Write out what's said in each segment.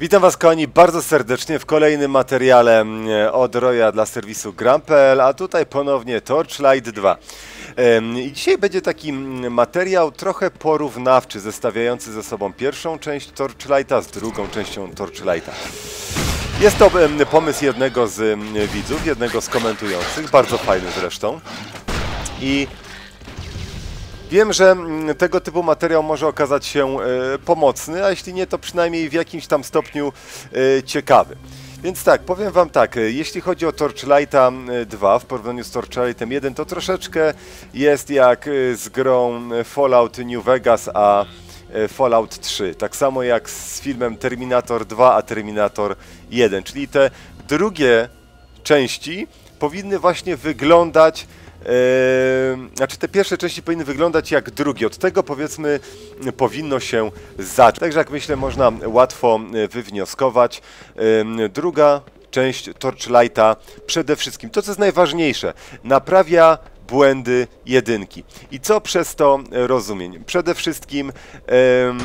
Witam Was kochani bardzo serdecznie w kolejnym materiale mm, od Roya dla serwisu Gram.pl, a tutaj ponownie Torchlight 2. Em, I dzisiaj będzie taki mm, materiał trochę porównawczy, zestawiający ze sobą pierwszą część Torchlighta z drugą częścią Torchlighta. Jest to pomysł jednego z em, widzów, jednego z komentujących, bardzo fajny zresztą. I Wiem, że mm, tego typu materiał może okazać się e, pomocny, a jeśli nie, to przynajmniej w jakimś tam stopniu e, ciekawy. Więc tak, powiem Wam tak, e, jeśli chodzi o Torchlighta e, 2 w porównaniu z Torchlightem 1, to troszeczkę jest jak z grą Fallout New Vegas, a Fallout 3. Tak samo jak z filmem Terminator 2, a Terminator 1. Czyli te drugie części powinny właśnie wyglądać Eee, znaczy te pierwsze części powinny wyglądać jak drugie. Od tego powiedzmy powinno się zacząć. Także jak myślę można łatwo e, wywnioskować. Ehm, druga część Torchlighta przede wszystkim, to co jest najważniejsze, naprawia błędy jedynki. I co przez to rozumiem? Przede wszystkim em,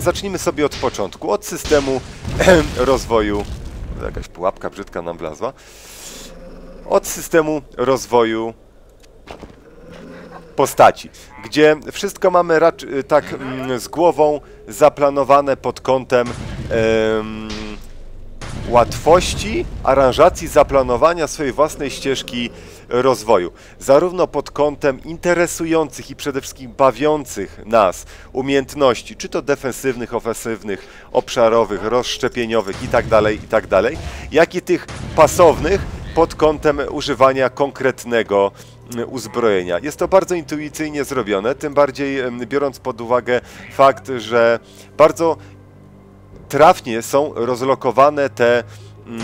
zacznijmy sobie od początku, od systemu rozwoju. Jakaś pułapka brzydka nam wlazła. Od systemu rozwoju postaci, gdzie wszystko mamy raczej tak mm, z głową zaplanowane pod kątem em, łatwości aranżacji zaplanowania swojej własnej ścieżki rozwoju. Zarówno pod kątem interesujących i przede wszystkim bawiących nas umiejętności, czy to defensywnych, ofensywnych, obszarowych, rozszczepieniowych itd., itd., jak i tych pasownych pod kątem używania konkretnego mm, uzbrojenia. Jest to bardzo intuicyjnie zrobione, tym bardziej biorąc pod uwagę fakt, że bardzo trafnie są rozlokowane te mm,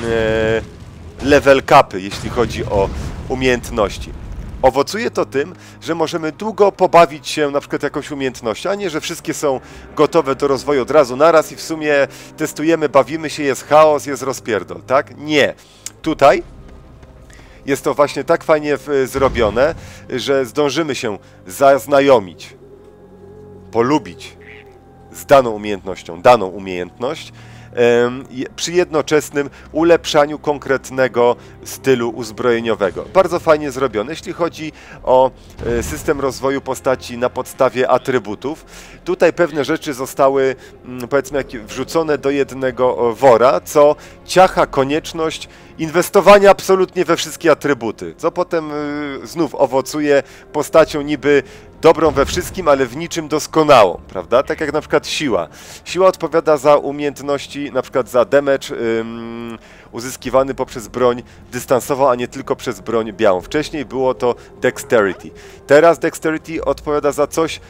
e, level capy, jeśli chodzi o umiejętności. Owocuje to tym, że możemy długo pobawić się na przykład jakąś umiejętnością, a nie, że wszystkie są gotowe do rozwoju od razu naraz i w sumie testujemy, bawimy się, jest chaos, jest rozpierdol, tak? Nie. Tutaj jest to właśnie tak fajnie w, zrobione, że zdążymy się zaznajomić, polubić z daną umiejętnością, daną umiejętność, przy jednoczesnym ulepszaniu konkretnego stylu uzbrojeniowego. Bardzo fajnie zrobione. Jeśli chodzi o e, system rozwoju postaci na podstawie atrybutów, tutaj pewne rzeczy zostały mm, powiedzmy wrzucone do jednego e, wora, co ciacha konieczność inwestowania absolutnie we wszystkie atrybuty, co potem y, znów owocuje postacią niby dobrą we wszystkim, ale w niczym doskonałą, prawda? Tak jak na przykład siła. Siła odpowiada za umiejętności, na przykład za damage uzyskiwany poprzez broń dystansową, a nie tylko przez broń białą. Wcześniej było to dexterity. Teraz dexterity odpowiada za coś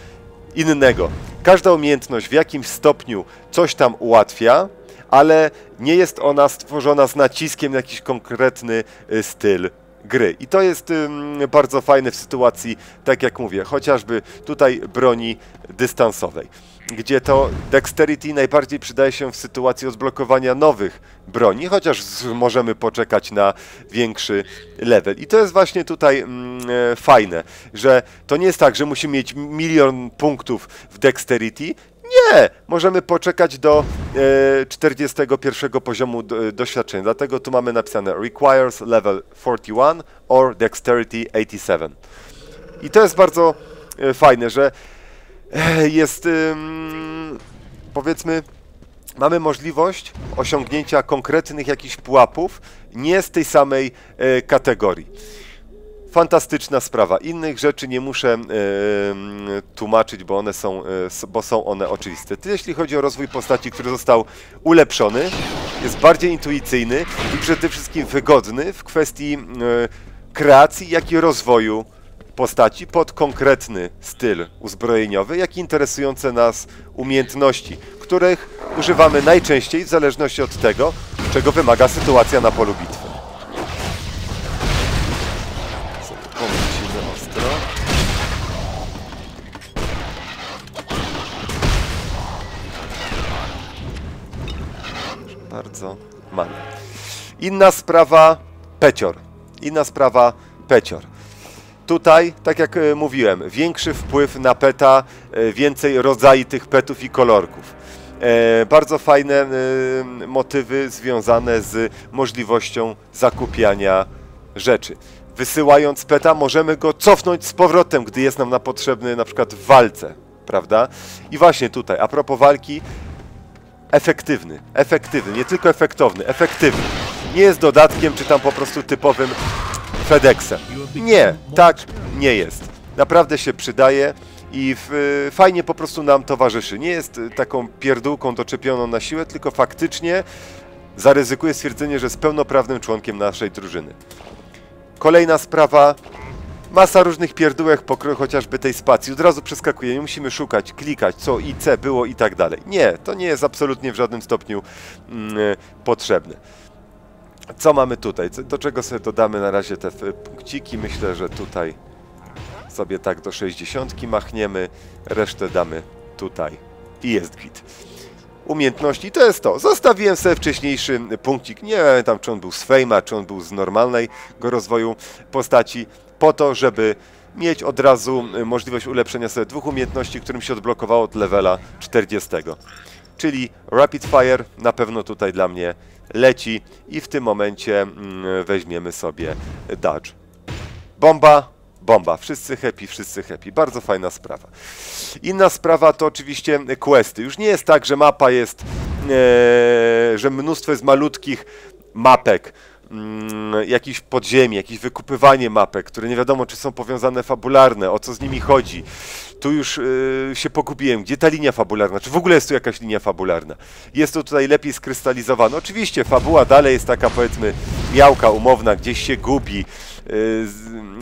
innego. Każda umiejętność w jakimś stopniu coś tam ułatwia, ale nie jest ona stworzona z naciskiem na jakiś konkretny y, styl gry. I to jest ym, bardzo fajne w sytuacji, tak jak mówię, chociażby tutaj broni dystansowej, gdzie to dexterity najbardziej przydaje się w sytuacji odblokowania nowych broni, chociaż możemy poczekać na większy level. I to jest właśnie tutaj mm, e, fajne, że to nie jest tak, że musimy mieć milion punktów w dexterity, nie! Możemy poczekać do 41 poziomu do, doświadczenia. Dlatego tu mamy napisane requires level 41 or dexterity 87. I to jest bardzo e, fajne, że e, jest powiedzmy mamy możliwość osiągnięcia konkretnych jakichś pułapów nie z tej samej e, kategorii. Fantastyczna sprawa. Innych rzeczy nie muszę tłumaczyć, bo one są, e, bo są one oczywiste. Jeśli chodzi o rozwój postaci, który został ulepszony, jest bardziej intuicyjny i przede wszystkim wygodny w kwestii e, kreacji, jak i rozwoju postaci pod konkretny styl uzbrojeniowy, jak i interesujące nas umiejętności, których używamy najczęściej w zależności od tego, czego wymaga sytuacja na polu bitwy. Bardzo mamy. Inna sprawa Pecior. Inna sprawa Pecior. Tutaj, tak jak e, mówiłem, większy wpływ na peta, e, więcej rodzajów tych petów i kolorków. E, bardzo fajne motywy związane z możliwością zakupiania rzeczy. Wysyłając peta możemy go cofnąć z powrotem, gdy jest nam na potrzebny na przykład w walce, prawda? I właśnie tutaj, a propos walki, efektywny, efektywny, nie tylko efektowny, efektywny. Nie jest dodatkiem, czy tam po prostu typowym FedExem. Nie, tak nie jest. Naprawdę się przydaje i w, fajnie po prostu nam towarzyszy. Nie jest taką pierdółką doczepioną na siłę, tylko faktycznie zaryzykuję stwierdzenie, że jest pełnoprawnym członkiem naszej drużyny. Kolejna sprawa, masa różnych pierdółek chociażby tej spacji. Od razu przeskakuje, nie musimy szukać, klikać, co i C było i tak dalej. Nie, to nie jest absolutnie w żadnym stopniu mm, potrzebne. Co mamy tutaj? Do czego sobie dodamy na razie te punkciki? Myślę, że tutaj sobie tak do 60 machniemy, resztę damy tutaj i jest git. Umiejętności to jest to. Zostawiłem sobie wcześniejszy punkcik, nie pamiętam czy on był z Fejma, czy on był z normalnego rozwoju postaci, po to, żeby mieć od razu możliwość ulepszenia sobie dwóch umiejętności, którym się odblokowało od levela 40. Czyli Rapid Fire na pewno tutaj dla mnie leci i w tym momencie mm, weźmiemy sobie Dodge. Bomba, bomba. Wszyscy happy, wszyscy happy. Bardzo fajna sprawa. Inna sprawa to oczywiście questy. Już nie jest tak, że mapa jest, e, że mnóstwo jest malutkich mapek, mm, jakiś podziemie, jakieś wykupywanie mapek, które nie wiadomo, czy są powiązane fabularne, o co z nimi chodzi. Tu już y, się pogubiłem, gdzie ta linia fabularna, czy w ogóle jest tu jakaś linia fabularna. Jest to tutaj lepiej skrystalizowane. Oczywiście fabuła dalej jest taka, powiedzmy, miałka, umowna, gdzieś się gubi,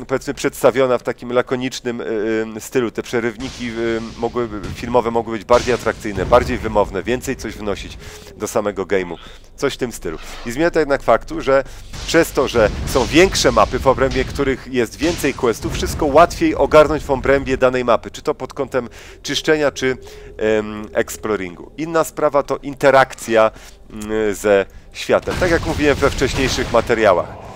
powiedzmy przedstawiona w takim lakonicznym y, stylu. Te przerywniki mogły, filmowe mogły być bardziej atrakcyjne, bardziej wymowne, więcej coś wnosić do samego game'u. Coś w tym stylu. I zmienia to jednak faktu, że przez to, że są większe mapy, w obrębie których jest więcej questów, wszystko łatwiej ogarnąć w obrębie danej mapy, czy to pod kątem czyszczenia, czy exploringu. Inna sprawa to interakcja um, ze światem, tak jak mówiłem we wcześniejszych materiałach.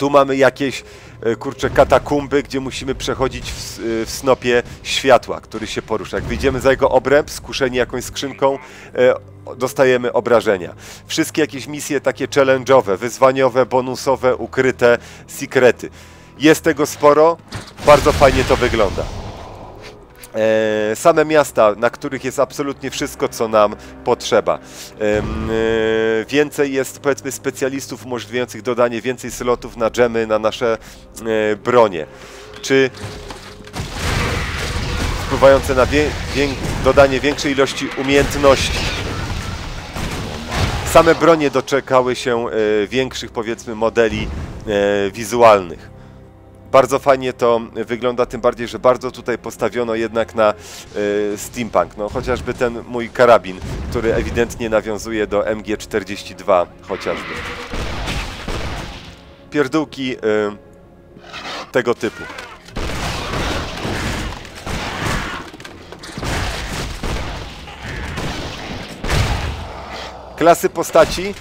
Tu mamy jakieś e, kurcze katakumby, gdzie musimy przechodzić w, e, w, snopie światła, który się porusza. Jak wyjdziemy za jego obręb, skuszeni jakąś skrzynką, e, dostajemy obrażenia. Wszystkie jakieś misje takie challenge'owe, wyzwaniowe, bonusowe, ukryte, sekrety. Jest tego sporo, bardzo fajnie to wygląda. E, same miasta, na których jest absolutnie wszystko, co nam potrzeba. E, więcej jest, powiedzmy, specjalistów umożliwiających dodanie więcej slotów na dżemy, na nasze e, bronie. Czy wpływające na wie, wie, dodanie większej ilości umiejętności. Same bronie doczekały się większych, powiedzmy, modeli wizualnych. Bardzo fajnie to wygląda, tym bardziej, że bardzo tutaj postawiono jednak na y, steampunk. No, chociażby ten mój karabin, który ewidentnie nawiązuje do MG42 chociażby. Pierdółki y, tego typu. Klasy postaci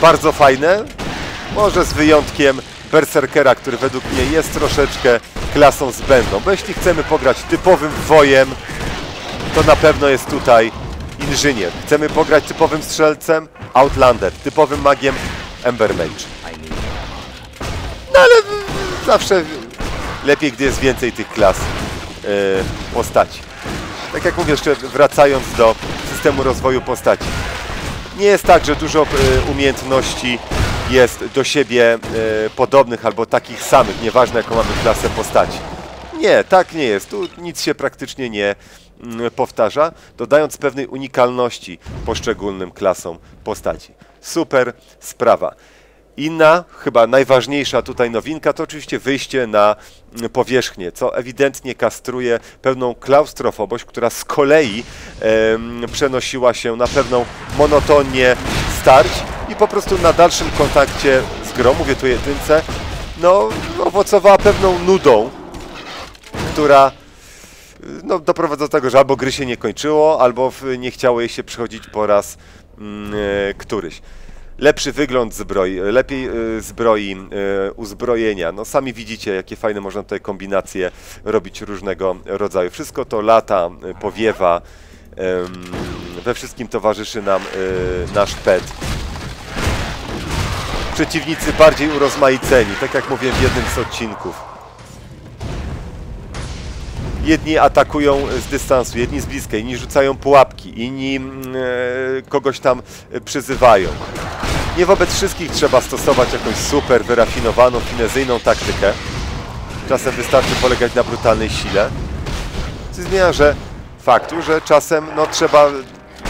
bardzo fajne, może z wyjątkiem Berserkera, który według mnie jest troszeczkę klasą zbędną. Bo jeśli chcemy pograć typowym wojem, to na pewno jest tutaj inżynier. Chcemy pograć typowym strzelcem, Outlander, typowym magiem, Ember Mage. No ale zawsze lepiej, gdy jest więcej tych klas yy, postaci. Tak jak mówię, jeszcze wracając do systemu rozwoju postaci. Nie jest tak, że dużo yy, umiejętności jest do siebie e, podobnych albo takich samych, nieważne jaką mamy klasę postaci. Nie, tak nie jest. Tu nic się praktycznie nie mm, powtarza, dodając pewnej unikalności poszczególnym klasom postaci. Super sprawa. Inna, chyba najważniejsza tutaj nowinka, to oczywiście wyjście na mm, powierzchnię, co ewidentnie kastruje pewną klaustrofobość, która z kolei e, przenosiła się na pewną monotonię starć i po prostu na dalszym kontakcie z grą, mówię tu jedynce, no owocowała pewną nudą, która no, doprowadza do tego, że albo gry się nie kończyło, albo nie chciało jej się przychodzić po raz e, któryś. Lepszy wygląd zbroi, lepiej y, zbroi, y, uzbrojenia. No sami widzicie, jakie fajne można tutaj kombinacje robić różnego rodzaju. Wszystko to lata, powiewa, we wszystkim towarzyszy nam nasz pet. Przeciwnicy bardziej urozmaiceni, tak jak mówiłem w jednym z odcinków. Jedni atakują z dystansu, jedni z bliskiej, inni rzucają pułapki, inni mm, e, kogoś tam e, przyzywają. Nie wobec wszystkich trzeba stosować jakąś super wyrafinowaną, finezyjną taktykę. Czasem wystarczy polegać na brutalnej sile. Co zmienia, że faktu, że czasem no, trzeba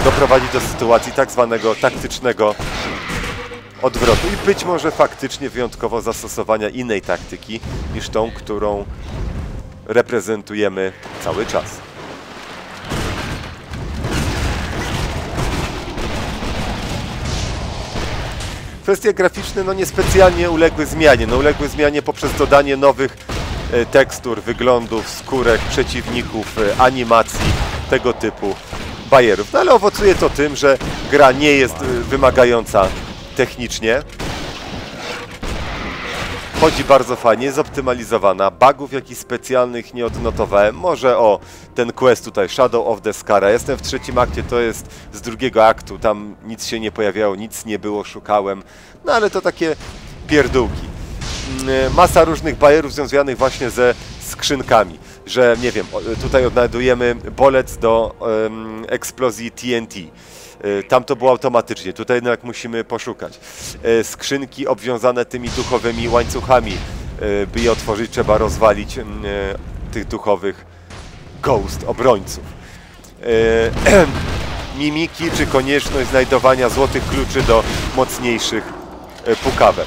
doprowadzić do sytuacji tak zwanego taktycznego odwrotu i być może faktycznie wyjątkowo zastosowania innej taktyki niż tą, którą reprezentujemy cały czas. Kwestie graficzne no niespecjalnie uległy zmianie. No uległy zmianie poprzez dodanie nowych e, tekstur, wyglądów, skórek, przeciwników, e, animacji, tego typu bajerów. No ale owocuje to tym, że gra nie jest e, wymagająca technicznie. Chodzi bardzo fajnie, jest optymalizowana. Bugów jakichś specjalnych nie odnotowałem. Może o ten quest tutaj, Shadow of the Skara. Jestem w trzecim akcie, to jest z drugiego aktu. Tam nic się nie pojawiało, nic nie było, szukałem. No ale to takie pierdółki. Mm, Masa różnych bajerów związanych właśnie ze skrzynkami. Że nie wiem, tutaj odnajdujemy bolec do em, eksplozji TNT. Y, Tam to było automatycznie, tutaj jednak musimy poszukać. Y, Skrzynki obwiązane tymi duchowymi łańcuchami, y, by je otworzyć, trzeba rozwalić tych duchowych ghost, obrońców. Mimiki czy konieczność znajdowania złotych kluczy do mocniejszych pukawek.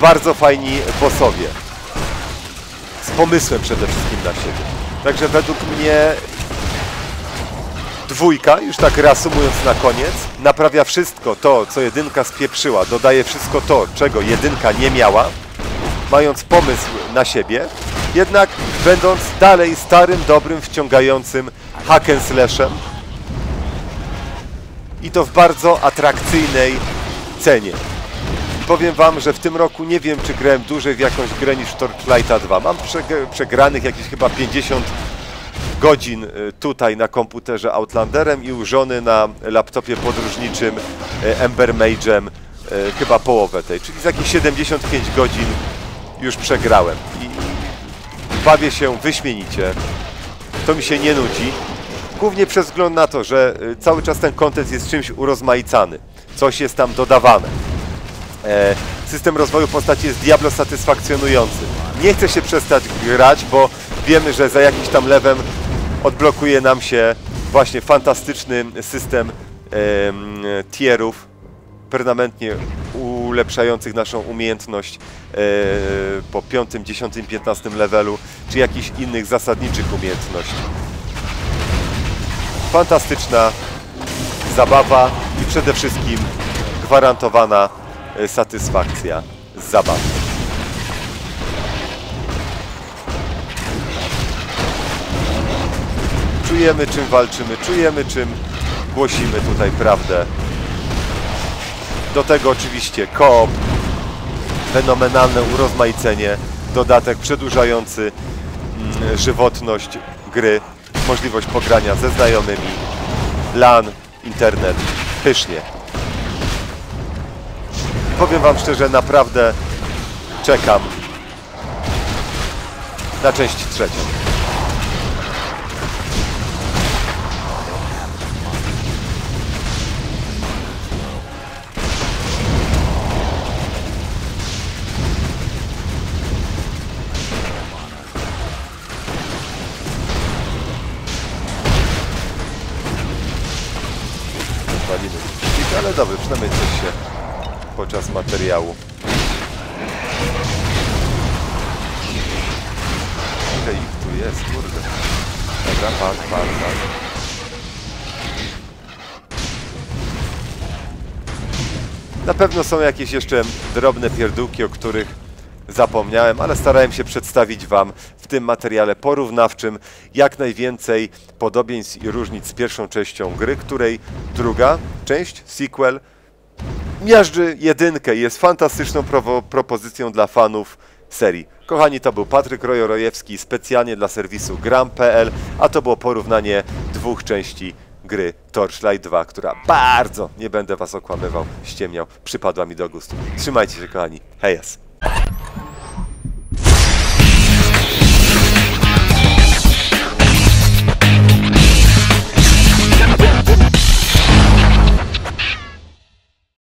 Bardzo fajni bossowie. Z pomysłem przede wszystkim na siebie. Także według mnie Dwójka, już tak reasumując na koniec, naprawia wszystko to, co jedynka spieprzyła, dodaje wszystko to, czego jedynka nie miała, mając pomysł na siebie, jednak będąc dalej starym, dobrym, wciągającym hack and slashem i to w bardzo atrakcyjnej cenie. Powiem wam, że w tym roku nie wiem, czy grałem dłużej w jakąś grę niż Torchlighta 2. Mam przeg- przegranych jakieś chyba 50 godzin y, tutaj na komputerze Outlanderem i u żony na laptopie podróżniczym y, Ember Mage'em y, chyba połowę tej, czyli z jakieś 75 godzin już przegrałem i bawię się wyśmienicie. To mi się nie nudzi. Głównie przez wzgląd na to, że y, cały czas ten kontent jest czymś urozmaicany. Coś jest tam dodawane. E, system rozwoju postaci jest diablo satysfakcjonujący. Nie chcę się przestać grać, bo wiemy, że za jakiś tam lewem odblokuje nam się właśnie fantastyczny system em, tierów, permanentnie ulepszających naszą umiejętność e, po 5, 10, 15 levelu, czy jakichś innych zasadniczych umiejętności. Fantastyczna zabawa i przede wszystkim gwarantowana e, satysfakcja z zabawy. Czujemy czym walczymy, czujemy czym głosimy tutaj prawdę. Do tego oczywiście koop, fenomenalne urozmaicenie, dodatek przedłużający mm, żywotność gry, możliwość pogrania ze znajomymi, LAN, internet, pysznie. Powiem Wam szczerze, naprawdę czekam na część trzecią. Materiału. Ile ich tu jest, kurde. Dobra, pan, pan, pan. Na pewno są jakieś jeszcze drobne pierdółki, o których zapomniałem, ale starałem się przedstawić Wam w tym materiale porównawczym jak najwięcej podobieństw i różnic z pierwszą częścią gry, której druga część, sequel, miażdży jedynkę i jest fantastyczną propozycją dla fanów serii. Kochani, to był Patryk Rojorojewski specjalnie dla serwisu gram.pl, a to było porównanie dwóch części gry Torchlight 2, która bardzo, nie będę was okłamywał, ściemniał, przypadła mi do gustu. Trzymajcie się kochani, hejas!